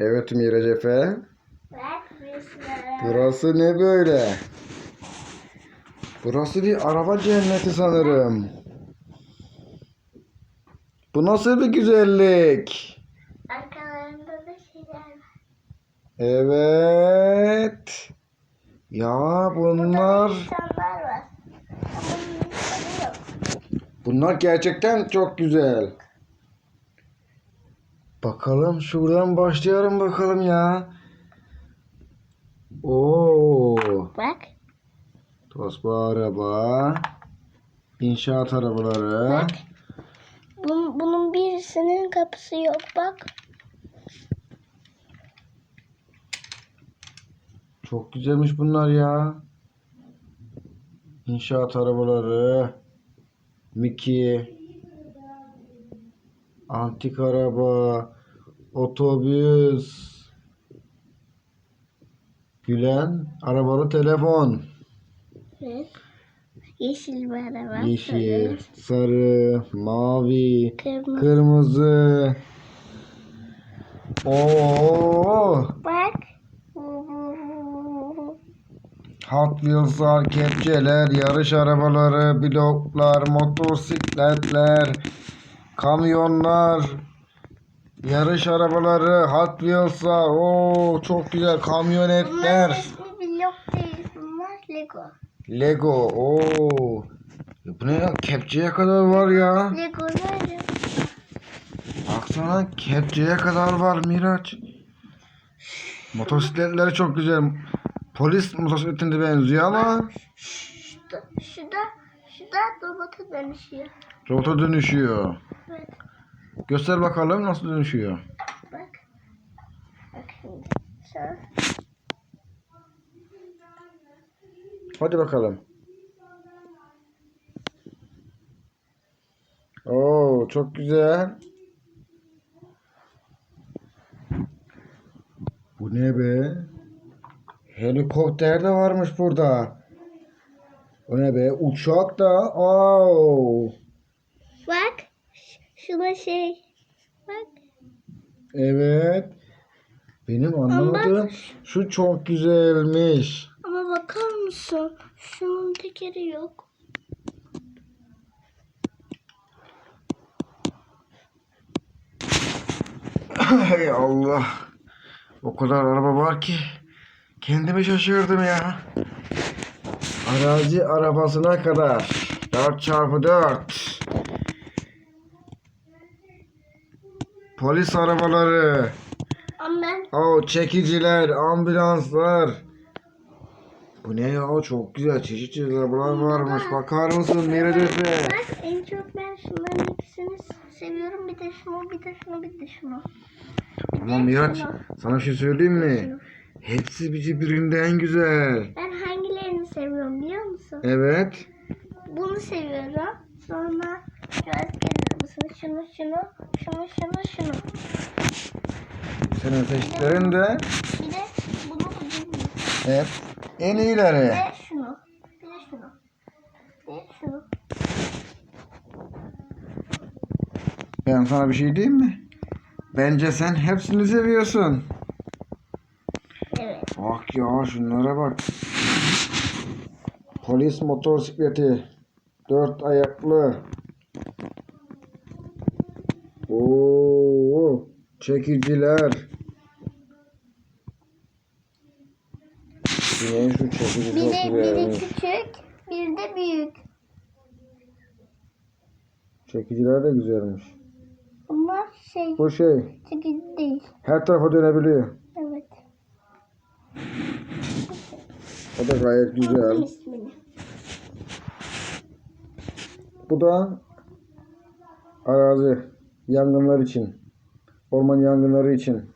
Evet Miraç Efe. Bak. Burası ne böyle? Burası bir araba cenneti sanırım. Bu nasıl bir güzellik? Arkalarında da şeyler var. Evet. Ya bunlar bunlar gerçekten çok güzel. Bakalım şuradan başlayalım bakalım ya. Oo. Bak. Tosba araba. İnşaat arabaları. Bak. Bunun, bunun birisinin kapısı yok bak. Çok güzelmiş bunlar ya. İnşaat arabaları. Miki. Antik araba. Otobüs. Gülen arabalı telefon. Evet. Yeşil bir araba. Yeşil, sarı, mavi, Kırmızı. kırmızı. Oo! Bak. Hot Wheels'lar, kepçeler, yarış arabaları, bloklar, motosikletler, kamyonlar, yarış arabaları, Hot Wheels'lar, o çok güzel Bunların kamyonetler, ismi blok değil. Bunlar Lego. Lego, o bu ne ya? Kepçeye kadar var ya. Legolar Baksana kepçeye kadar var Miraç. Motosikletleri çok güzel. Polis motosikletine benziyor ama Şu da, şu da, şu da robota dönüşüyor. Robota dönüşüyor. Evet. Göster bakalım nasıl dönüşüyor. Bak. Bak şimdi. Hadi bakalım. Oo çok güzel. Bu ne be? Helikopter de varmış burada. O ne be? Uçak da. Oo. Şuna şey. Bak. Evet. Benim anlamadığım şu çok güzelmiş. Ama bakar mısın? Şunun tekeri yok. Hay Allah. O kadar araba var ki kendimi şaşırdım ya. Arazi arabasına kadar 4x4 Polis arabaları, Ama ben o çekiciler, ambulanslar. Bu ne ya? Çok güzel çeşit çeşit arabalar varmış. Bakar mısın Efe? bak en çok ben şunların ikisini seviyorum. Bir de şunu, bir de şunu, bir de şunu. Ama Miraç sana bir şey söyleyeyim mi? Hepsi birbirinden güzel. Ben hangilerini seviyorum biliyor musun? Evet. Bunu seviyorum. Sonra şu asker arabasını, şunu, şunu, şunu, şunu, şunu. Senin seçtiklerin de Bir de bunu bilmiyorum. hep en Bir iyileri. de şunu. Bir de şunu. Bir de şunu. Ben sana bir şey diyeyim mi? Bence sen hepsini seviyorsun. Evet. Bak ya şunlara bak. Polis motosikleti. Dört ayaklı. Oo, çekiciler. Yine şu çekici Bir çok de, bir de güzelmiş. küçük, bir de büyük. Çekiciler de güzelmiş. Bunlar şey, Bu şey çekici değil. her tarafa dönebiliyor. Evet. O da gayet güzel. ismini. Bu da arazi yangınlar için. Orman yangınları için.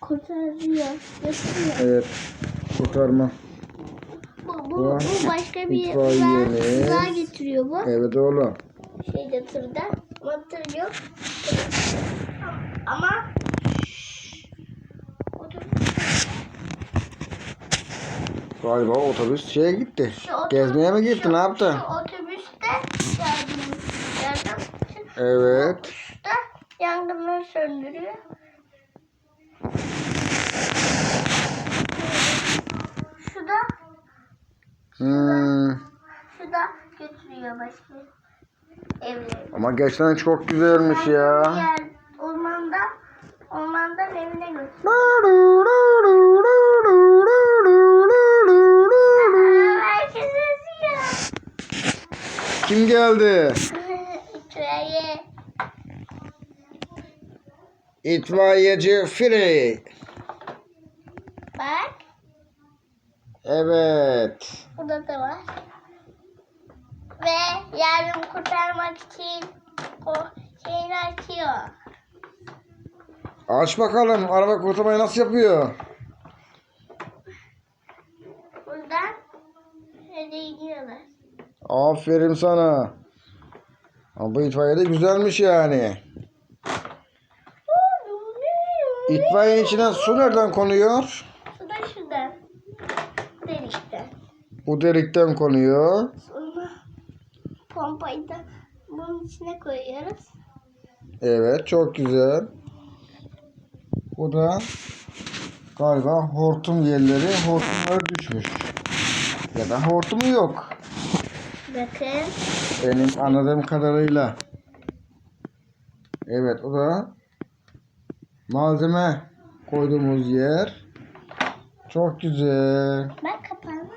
Kurtarıyor. Götürüyor. Evet. Kurtarma. Bu, bu, Bu başka bir gıda getiriyor bu. Evet oğlum. Şey getirdi. Ama tır yok. Ama Galiba otobüs şeye gitti. Şu otobüs- Gezmeye mi gitti? şu- Ne yaptı? Şu otobüste için Evet. Yangınları söndürüyor. Şu da, Hmm. şu da götürüyor başka evlere. Ama gerçekten çok güzelmiş ya. Yer, ormanda, ormandan evine götürüyor. Kim geldi? İtfaiye. İtfaiyeci Frey. Bak, Evet. burada da var. Ve yardım kurtarmak için o şeyini açıyor. Aç bakalım. Araba kurtarmayı nasıl yapıyor? Buradan öyle gidiyorlar. Aferin sana. Ama bu itfaiye de güzelmiş yani. İtfaiyenin içine su nereden konuyor? Su da şuradan. Delikten. Bu delikten konuyor. Sonra pompayı da bunun içine koyuyoruz. Evet çok güzel. Bu da galiba hortum yerleri hortumları düşmüş. Ya da hortumu yok. Bakın. Benim anladığım kadarıyla. Evet o da malzeme koyduğumuz yer. Çok güzel. Bak kapağını.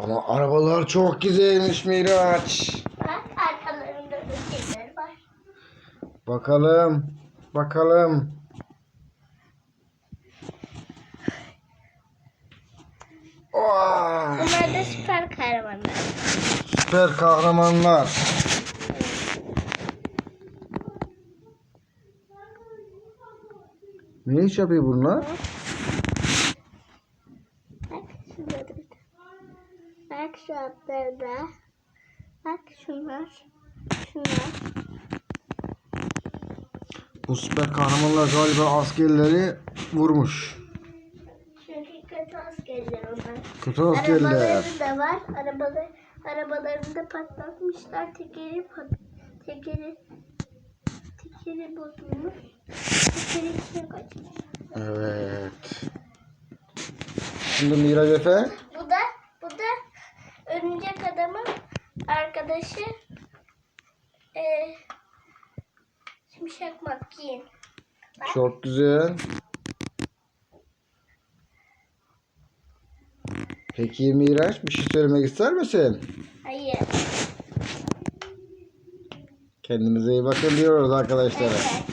Ama arabalar çok güzelmiş Miraç. Bak arkalarında da şeyler var. Bakalım. Bakalım. Oh, Bunlar da süper kahramanlar. süper kahramanlar. Ne iş yapıyor bunlar? Bak da bir tane. Bak şu altlarda. Bak şunlar. Şunlar. Bu süper kahramanlar galiba askerleri vurmuş. Çünkü kötü askerler onlar. Kötü askerler. Arabaları da var. Arabaları, arabalarını da patlatmışlar. Tekeri pat, tekeri tekeri bozulmuş. Tekeri içine kaçmış. Evet. Şimdi Miraç Efe. Bu da bu da örümcek adamın arkadaşı e, Şimşek Makin. Çok güzel. Peki Miraç bir şey söylemek ister misin? Hayır. Kendinize iyi bakın diyoruz arkadaşlara. Evet.